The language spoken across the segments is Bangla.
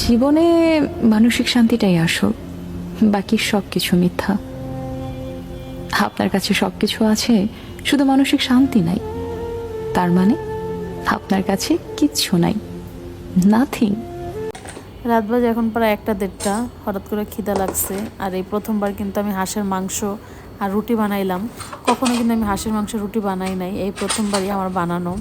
জীবনে মানসিক শান্তিটাই আসল। বাকি সব কিছু মিথ্যা। আপনার কাছে সব কিছু আছে, শুধু মানসিক শান্তি নাই। তার মানে আপনার কাছে কিচ্ছু নাই। নাথিং রাত বাজে এখন প্রায় একটা দেড়টা। হঠাৎ করে খিদা লাগছে। আর এই প্রথমবার কিন্তু আমি হাঁসের মাংস আর রুটি বানাইলাম। কখনো কিন্তু আমি হাঁসের মাংস রুটি বানাই নাই। এই প্রথমবারই আমার বানানো।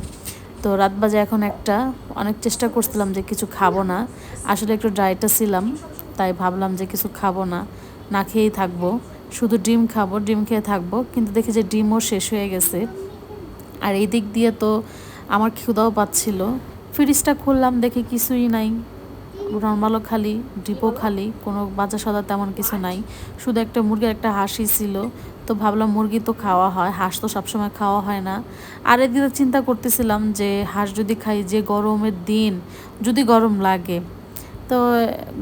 তো রাত বাজে এখন একটা। অনেক চেষ্টা করছিলাম যে কিছু খাব না। আসলে একটু ড্রাইটা ছিলাম, তাই ভাবলাম যে কিছু খাব না। না খেয়েই থাকব। শুধু ডিম খাব, ডিম খেয়ে থাকব। কিন্তু দেখি যে ডিমও শেষ হয়ে গেছে। আর এই দিক দিয়ে তো আমার ক্ষুদাও পাচ্ছিল। ফ্রিজটা খুললাম দেখি কিছুই নাই। নর্মালও খালি ডিপও খালি কোনো বাজা সদা তেমন কিছু নাই। শুধু একটা মুরগির একটা হাসি ছিল। তো ভাবলাম মুরগি তো খাওয়া হয়, হাঁস তো সবসময় খাওয়া হয় না। আর এদিকে চিন্তা করতেছিলাম যে হাঁস যদি খাই, যে গরমের দিন যদি গরম লাগে। তো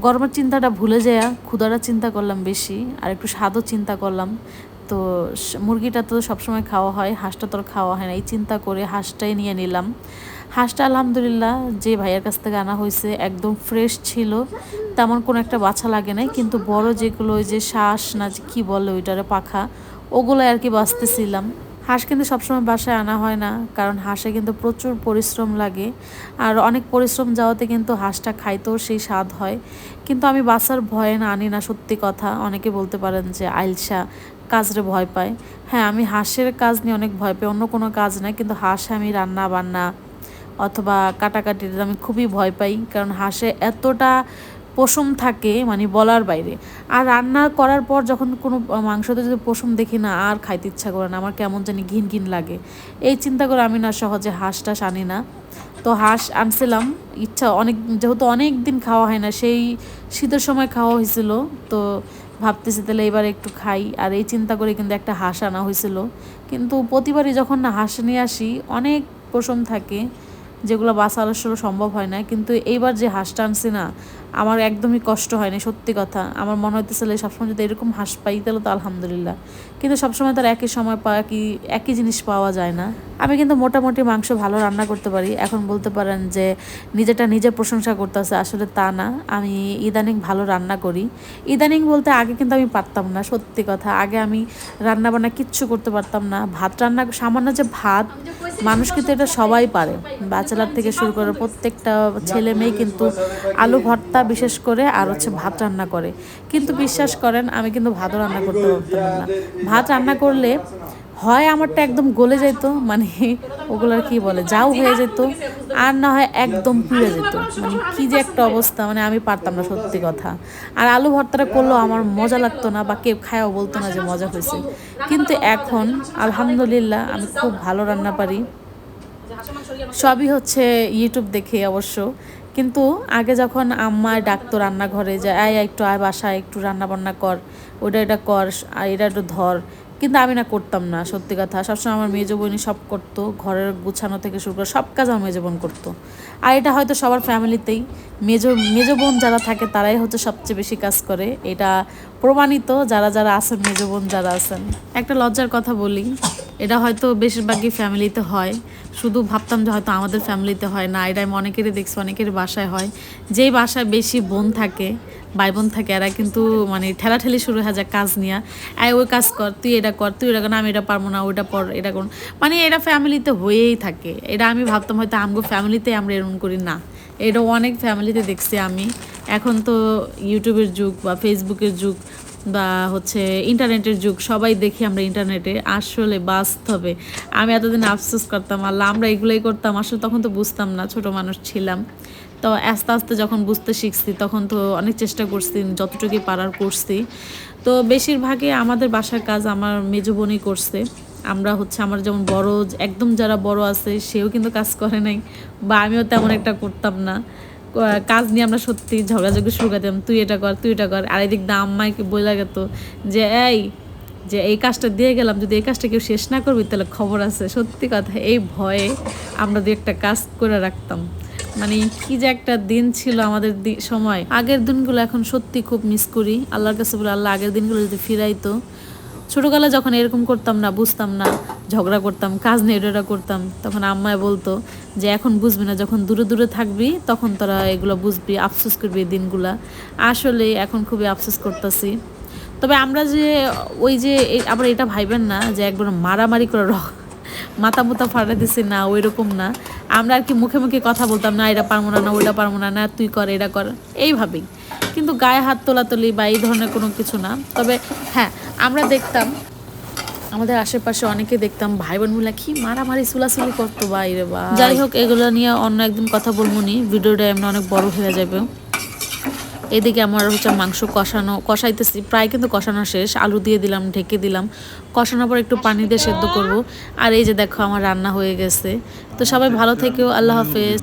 গরমের চিন্তাটা ভুলে যায় ক্ষুদাটা চিন্তা করলাম বেশি, আর একটু স্বাদও চিন্তা করলাম। তো মুরগিটা তো সবসময় খাওয়া হয়, হাঁসটা তো খাওয়া হয় না। এই চিন্তা করে হাঁসটাই নিয়ে নিলাম। হাঁসটা আলহামদুলিল্লাহ যে ভাইয়ের কাছ থেকে আনা হয়েছে একদম ফ্রেশ ছিল। তেমন কোনো একটা বাছা লাগে নাই, কিন্তু বড় যেগুলো ওই যে শ্বাস না কী বলে ওইটারে পাখা ওগুলো আর কি বাঁচতেছিলাম। হাঁস কিন্তু সবসময় বাসায় আনা হয় না, কারণ হাঁসে কিন্তু প্রচুর পরিশ্রম লাগে। আর অনেক পরিশ্রম যাওয়াতে কিন্তু হাঁসটা খাইতেও সেই স্বাদ হয়। কিন্তু আমি বাসার ভয়ে না আনি না, সত্যি কথা। অনেকে বলতে পারেন যে আইলসা কাজরে ভয় পায়। হ্যাঁ আমি হাঁসের কাজ নিয়ে অনেক ভয় পাই, অন্য কোনো কাজ নাই, কিন্তু হাঁসে আমি রান্না বান্না অথবা কাটাকাটির আমি খুবই ভয় পাই, কারণ হাঁসে এতটা পশম থাকে মানে বলার বাইরে। আর রান্না করার পর যখন কোনো মাংসতে যদি পশম দেখি না, আর খাইতে ইচ্ছা করে না, আমার কেমন জানি ঘিন ঘিন লাগে। এই চিন্তা করে আমি না সহজে হাঁস টাস আনি না। তো হাঁস আনছিলাম, ইচ্ছা অনেক, যেহেতু অনেক দিন খাওয়া হয় না, সেই শীতের সময় খাওয়া হয়েছিল। তো ভাবতেছি তাহলে এবার একটু খাই। আর এই চিন্তা করে কিন্তু একটা হাঁস আনা হয়েছিল। কিন্তু প্রতিবারই যখন না হাঁস নিয়ে আসি, অনেক পশম থাকে। যেগুলো বাসা আসলে সম্ভব হয় না। কিন্তু এইবার যে হাঁসটা আনছি না, আমার একদমই কষ্ট হয়নি, সত্যি কথা। আমার মনে হইতেছিল সবসময় যদি এরকম হাঁস পাই, তাহলে তো আলহামদুলিল্লাহ। কিন্তু সবসময় তার একই সময় পাওয়া একই একই জিনিস পাওয়া যায় না। আমি কিন্তু মোটামুটি মাংস ভালো রান্না করতে পারি। এখন বলতে পারেন যে নিজেটা নিজে প্রশংসা করতেছে, আসলে তা না। আমি ইদানিং ভালো রান্না করি। ইদানিং বলতে আগে কিন্তু আমি পারতাম না, সত্যি কথা। আগে আমি রান্না বান্না কিচ্ছু করতে পারতাম না। ভাত রান্না, সামান্য যে ভাত মানুষ কিন্তু এটা সবাই পারে। বাচ্চালার থেকে শুরু করে প্রত্যেকটা ছেলে মেয়ে কিন্তু আলু ভর্তা বিশেষ করে আর হচ্ছে ভাত রান্না করে। কিন্তু বিশ্বাস করেন, আমি কিন্তু ভাতও রান্না করতে পারতাম না। ভাত রান্না করলে হয় আমারটা একদম গলে যেত মানে ওগুলোর কি বলে, যাও হয়ে যেত আর না হয় একদম পুড়ে যেত। মানে কি যে একটা অবস্থা মানে আমি পারতাম না সত্যি কথা। আর আলু ভর্তাটা করলেও আমার মজা লাগতো না, বা কেউ খায়ও বলতো না যে মজা হয়েছে। কিন্তু এখন, আলহামদুলিল্লাহ, আমি খুব ভালো রান্না পারি। সবই হচ্ছে ইউটিউব দেখে অবশ্য। কিন্তু আগে যখন আম্মা ডাকতো রান্নাঘরে যে, আয় একটু আয়, বাসায় একটু রান্না বান্না কর ওটা এটা কর, আর এটা একটু ধর। কিন্তু আমি না করতাম না, সত্যি কথা। সবসময় আমার মেজো বোনই সব করতো, ঘরের গুছানো থেকে শুরু করে সব কাজ আমার মেজো বোন করতো। আর এটা হয়তো সবার ফ্যামিলিতেই। মেজো মেজো বোন যারা থাকে তারাই হচ্ছে সবচেয়ে বেশি কাজ করে। এটা প্রমাণিত, যারা যারা আছেন, মেজো বোন যারা আছেন। একটা লজ্জার কথা বলি এটা হয়তো বেশিরভাগই ফ্যামিলিতে হয়। শুধু ভাবতাম যে হয়তো আমাদের ফ্যামিলিতে হয় না এটা আমি অনেকেরই দেখছি অনেকের বাসায় হয়। যেই বাসায় বেশি বোন থাকে ভাই বোন থাকে, এরা কিন্তু মানে ঠেলাঠেলি শুরু হয়ে যায় কাজ নিয়ে। আয় ওই কাজ কর, তুই এটা কর, তুই এটা কর আমি এটা পারব না, ওইটা পর, এটা কর মানে এটা ফ্যামিলিতে হয়েই থাকে। এটা আমি ভাবতাম হয়তো আমগো ফ্যামিলিতে আমরা এরকম করি না। এটা অনেক ফ্যামিলিতে দেখছি আমি। এখন তো ইউটিউবের যুগ বা ফেসবুকের যুগ বা হচ্ছে ইন্টারনেটের যুগ, সবাই দেখি আমরা ইন্টারনেটে আসলে বাস্তবে। আমি এতদিন আফসোস করতাম, আল্লাহ, আমরা এগুলোই করতাম, আসলে তখন তো বুঝতাম না, ছোট মানুষ ছিলাম। তো আস্তে আস্তে যখন বুঝতে শিখছি, তখন তো অনেক চেষ্টা করছি, যতটুকুই পারার করছি। তো বেশিরভাগই আমাদের বাসার কাজ আমার মেজো বোনই করছে। আমরা হচ্ছে আমার যেমন বড়, একদম যারা বড় আছে, সেও কিন্তু কাজ করে নাই, বা আমিও তেমন একটা করতাম না। কাজ নিয়ে আমরা সত্যি ঝগড়াঝগড়ি শুরু করতাম তুই এটা কর, তুই এটা কর। আর এদিক দা আম্মাইকে বলে গেত যে, এই যে এই কাজটা দিয়ে গেলাম, যদি এই কাজটা কেউ শেষ না করবি, তাহলে খবর আছে। সত্যি কথা, এই ভয়ে আমরা দু একটা কাজ করে রাখতাম। মানে কি যে একটা দিন ছিল আমাদের সময়। আগের দিনগুলো এখন সত্যি খুব মিস করি। আল্লাহর কাছে বলে, আল্লাহ, আগের দিনগুলো যদি ফিরাইতো, ছোটোবেলায় যখন এরকম করতাম না, বুঝতাম না, ঝগড়া করতাম, কাজ নিয়ে করতাম, তখন আম্মায় বলতো যে এখন বুঝবি না, যখন দূরে দূরে থাকবি, তখন তোরা এগুলো বুঝবি, আফসোস করবি দিনগুলা। আসলে এখন খুবই আফসোস করতেছি। তবে আমরা যে, ওই যে আবার এটা ভাইবেন না যে একবার মারামারি করে র মাথা মুতা ফাটা দিছি, না ওই রকম না। আমরা আর কি মুখে মুখে কথা বলতাম, না, এটা পারব না না, ওইটা পারব না না, তুই কর, এটা কর, এইভাবেই। কিন্তু গায়ে হাত তোলাতুলি বা এই ধরনের কোনো কিছু না। তবে হ্যাঁ আমরা দেখতাম আমাদের আশেপাশে অনেকে দেখতাম, ভাই বোন মিলে কি মারামারি চুলাচুলি করতো বাইরে বা যাই হোক, এগুলো নিয়ে অন্য একদিন কথা বলব নি। ভিডিওটা এমনি অনেক বড় হয়ে যাবে। এদিকে আমার হচ্ছে মাংস কষানো, কষাইতেছি। প্রায় কিন্তু কষানো শেষ। আলু দিয়ে দিলাম, ঢেকে দিলাম। কষানোর পর একটু পানি দিয়ে সেদ্ধ করব। আর এই যে দেখো, আমার রান্না হয়ে গেছে। তো সবাই ভালো থেকেও, আল্লাহ হাফেজ।